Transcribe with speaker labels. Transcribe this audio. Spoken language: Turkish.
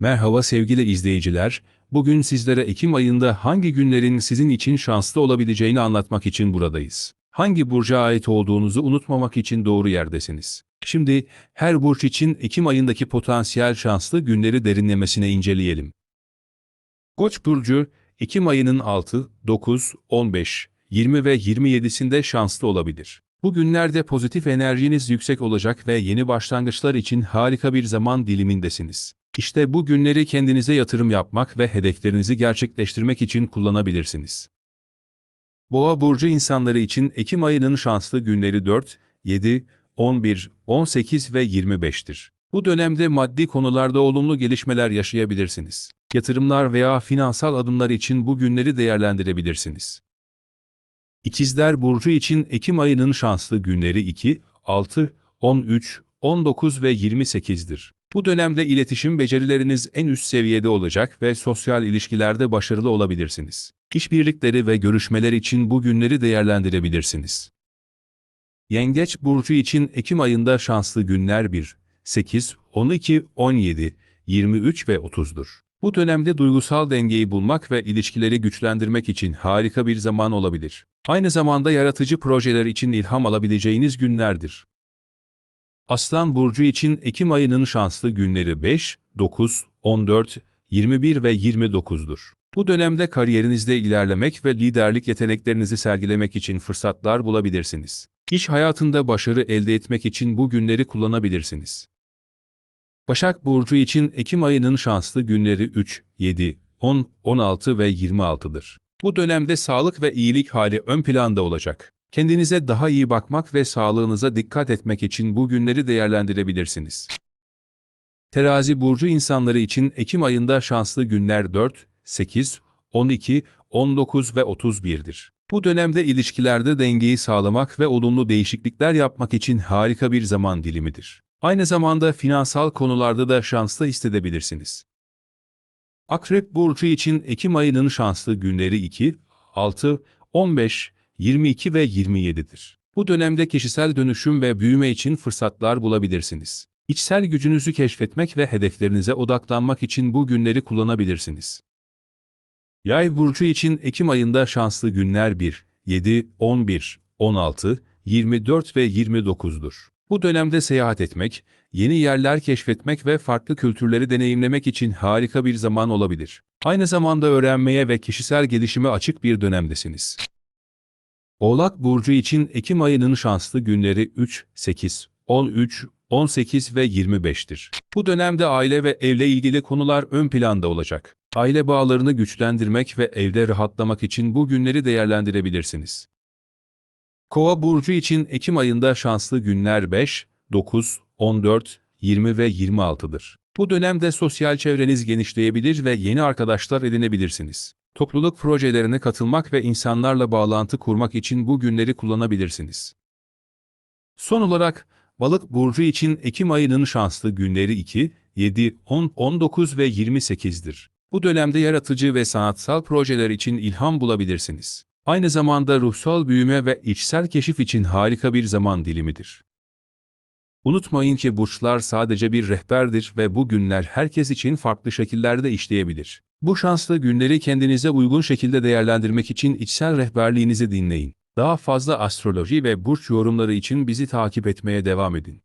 Speaker 1: Merhaba sevgili izleyiciler, bugün sizlere Ekim ayında hangi günlerin sizin için şanslı olabileceğini anlatmak için buradayız. Hangi burca ait olduğunuzu unutmamak için doğru yerdesiniz. Şimdi her burç için Ekim ayındaki potansiyel şanslı günleri derinlemesine inceleyelim. Koç burcu Ekim ayının 6, 9, 15, 20 ve 27'sinde şanslı olabilir. Bu günlerde pozitif enerjiniz yüksek olacak ve yeni başlangıçlar için harika bir zaman dilimindesiniz. İşte bu günleri kendinize yatırım yapmak ve hedeflerinizi gerçekleştirmek için kullanabilirsiniz. Boğa burcu insanları için Ekim ayının şanslı günleri 4, 7, 11, 18 ve 25'tir. Bu dönemde maddi konularda olumlu gelişmeler yaşayabilirsiniz. Yatırımlar veya finansal adımlar için bu günleri değerlendirebilirsiniz. İkizler Burcu için Ekim ayının şanslı günleri 2, 6, 13, 19 ve 28'dir. Bu dönemde iletişim becerileriniz en üst seviyede olacak ve sosyal ilişkilerde başarılı olabilirsiniz. İşbirlikleri ve görüşmeler için bu günleri değerlendirebilirsiniz. Yengeç Burcu için Ekim ayında şanslı günler 1, 8, 12, 17, 23 ve 30'dur. Bu dönemde duygusal dengeyi bulmak ve ilişkileri güçlendirmek için harika bir zaman olabilir. Aynı zamanda yaratıcı projeler için ilham alabileceğiniz günlerdir. Aslan Burcu için Ekim ayının şanslı günleri 5, 9, 14, 21 ve 29'dur. Bu dönemde kariyerinizde ilerlemek ve liderlik yeteneklerinizi sergilemek için fırsatlar bulabilirsiniz. İş hayatında başarı elde etmek için bu günleri kullanabilirsiniz. Başak Burcu için Ekim ayının şanslı günleri 3, 7, 10, 16 ve 26'dır. Bu dönemde sağlık ve iyilik hali ön planda olacak. Kendinize daha iyi bakmak ve sağlığınıza dikkat etmek için bu günleri değerlendirebilirsiniz. Terazi burcu insanları için Ekim ayında şanslı günler 4, 8, 12, 19 ve 31'dir. Bu dönemde ilişkilerde dengeyi sağlamak ve olumlu değişiklikler yapmak için harika bir zaman dilimidir. Aynı zamanda finansal konularda da şanslı hissedebilirsiniz. Akrep burcu için Ekim ayının şanslı günleri 2, 6, 15, 22 ve 27'dir. Bu dönemde kişisel dönüşüm ve büyüme için fırsatlar bulabilirsiniz. İçsel gücünüzü keşfetmek ve hedeflerinize odaklanmak için bu günleri kullanabilirsiniz. Yay burcu için Ekim ayında şanslı günler 1, 7, 11, 16, 24 ve 29'dur. Bu dönemde seyahat etmek, yeni yerler keşfetmek ve farklı kültürleri deneyimlemek için harika bir zaman olabilir. Aynı zamanda öğrenmeye ve kişisel gelişime açık bir dönemdesiniz. Oğlak Burcu için Ekim ayının şanslı günleri 3, 8, 13, 18 ve 25'tir. Bu dönemde aile ve evle ilgili konular ön planda olacak. Aile bağlarını güçlendirmek ve evde rahatlamak için bu günleri değerlendirebilirsiniz. Kova Burcu için Ekim ayında şanslı günler 5, 9, 14, 20 ve 26'dır. Bu dönemde sosyal çevreniz genişleyebilir ve yeni arkadaşlar edinebilirsiniz. Topluluk projelerine katılmak ve insanlarla bağlantı kurmak için bu günleri kullanabilirsiniz. Son olarak, Balık burcu için Ekim ayının şanslı günleri 2, 7, 10, 19 ve 28'dir. Bu dönemde yaratıcı ve sanatsal projeler için ilham bulabilirsiniz. Aynı zamanda ruhsal büyüme ve içsel keşif için harika bir zaman dilimidir. Unutmayın ki burçlar sadece bir rehberdir ve bu günler herkes için farklı şekillerde işleyebilir. Bu şanslı günleri kendinize uygun şekilde değerlendirmek için içsel rehberliğinizi dinleyin. Daha fazla astroloji ve burç yorumları için bizi takip etmeye devam edin.